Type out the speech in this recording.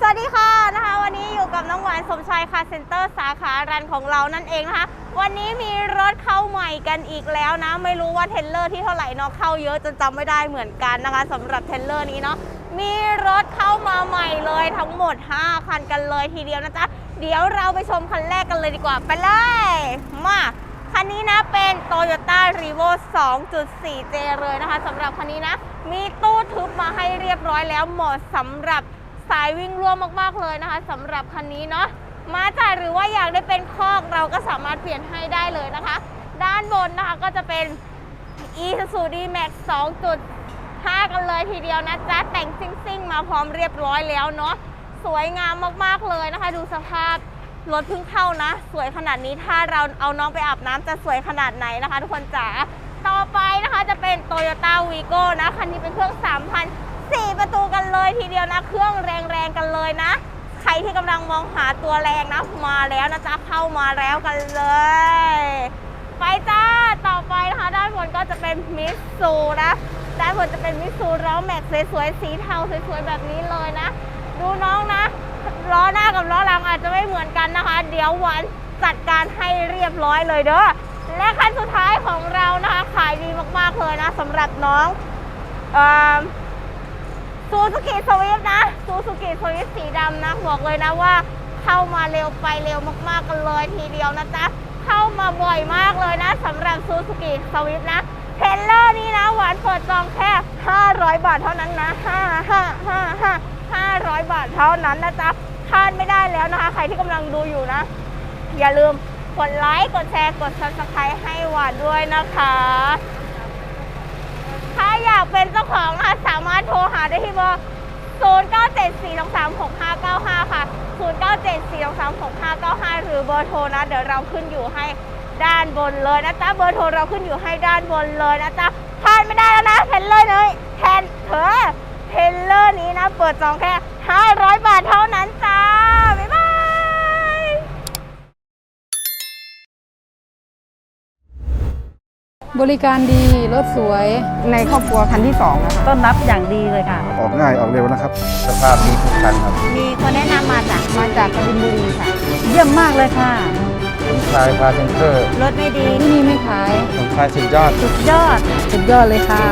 สวัสดีค่ะนะคะ วันนี้อยู่กับน้องหวานสมชายคาเซ็นเตอร์สาขารันของเรานั่นเองนะคะ วันนี้มีรถเข้าใหม่กันอีกแล้วนะ ไม่รู้ว่าเทรลเลอร์ที่เท่าไหร่เนาะเข้าเยอะจนจำไม่ได้เหมือนกันนะคะสำหรับเทรลเลอร์นี้เนาะมีรถเข้ามาใหม่เลยทั้งหมด 5 คันกันเลยทีเดียวนะจ๊ะเดี๋ยวเราไปชมคันแรกกันเลยดีกว่าไปเลยมาคันนี้นะเป็น Toyota r e v o 2.4J เลยนะคะสำหรับคันนี้นะ มีตู้ทึบมาให้เรียบร้อยแล้วเหมาะสำหรับ สายวิ่งร่วมมากๆเลยนะคะสำหรับคันนี้เนาะมาจ่ายหรือว่าอยากได้เป็นคอกเราก็สามารถเปลี่ยนให้ได้เลยนะคะ ด้านบนนะคะก็จะเป็น Isuzu D-Max 2.5 กันเลยทีเดียวนะจ๊ะแต่งซิ่งๆ มาพร้อมเรียบร้อยแล้วเนาะสวยงามมากๆเลยนะคะ ดูสภาพรถเพิ่งเข้านะ สวยขนาดนี้ถ้าเราเอาน้องไปอาบน้ำจะสวยขนาดไหนนะคะ ทุกคนจ๋าต่อไปนะคะจะเป็น Toyota Vigo นะ คันนี้เป็นเครื่อง 3,000 4 ประตูกันเลยทีเดียวนะ เครื่องแรงๆกันเลยนะ ใครที่กำลังมองหาตัวแรงนะ มาแล้วนะจ๊ะเข้ามาแล้วกันเลย ไปจ้าต่อไปนะคะ ด้านบนก็จะเป็นมิสซูนะด้านบนจะเป็นมิสซูล้อแม็กซ์สวยๆสีเทาสวยๆแบบนี้เลยนะ ดูน้องนะล้อหน้ากับล้อหลังอาจจะไม่เหมือนกันนะคะ เดี๋ยววานจัดการให้เรียบร้อยเลยเด้อและคันสุดท้ายของเรานะคะ ขายดีมากๆเลยนะสำหรับน้องอ ซูซูกิสวิฟนะซูซูกิสวิฟสีดำนะบอกเลยนะว่า เข้ามาเร็วไปเร็วมากๆกันเลยทีเดียวนะจ๊ะเข้ามาบ่อยมากเลยนะสำหรับซูซูกิสวิฟนะเทรลเลอร์นี้นะหวานเปิดจองแค่ 500 บาทเท่านั้นนะ 5 5 5 5 500 บาทเท่านั้นนะจ๊ะพลาดไม่ได้แล้วนะคะ ใครที่กำลังดูอยู่นะ อย่าลืมกดไลค์ กดแชร์ กด subscribe ให้หวานด้วยนะคะ ถ้าอยากเป็นเจ้าของนะคะสามารถโทรหาได้ที่เบอร์ 0974236595 ค่ะ 0974236595 หรือเบอร์โทรนะ เดี๋ยวเราขึ้นอยู่ให้ด้านบนเลยนะจ๊ะ เบอร์โทรเราขึ้นอยู่ให้ด้านบนเลยนะจ๊ะพลาดไม่ได้แล้วนะเทรลเลอร์เลยแทนเธอเทรลเลอร์นี้นะ เปิดจองแค่ 500 บาทเท่านั้นจ้า บ๊ายบาย บริการดีรถสวยในครอบครัวคันที่สองนะคะต้อนรับอย่างดีเลยค่ะ ออกง่ายออกเร็วนะครับ สภาพดีทุกคันครับ มีคนแนะนำมาจากมาจากกบินบุรีค่ะ เยี่ยมมากเลยค่ะผมชายพาเซนเตอร์รถไม่ดีที่นี่ไม่ขายผมชายสุดยอดสุดยอดสุดยอดเลยค่ะ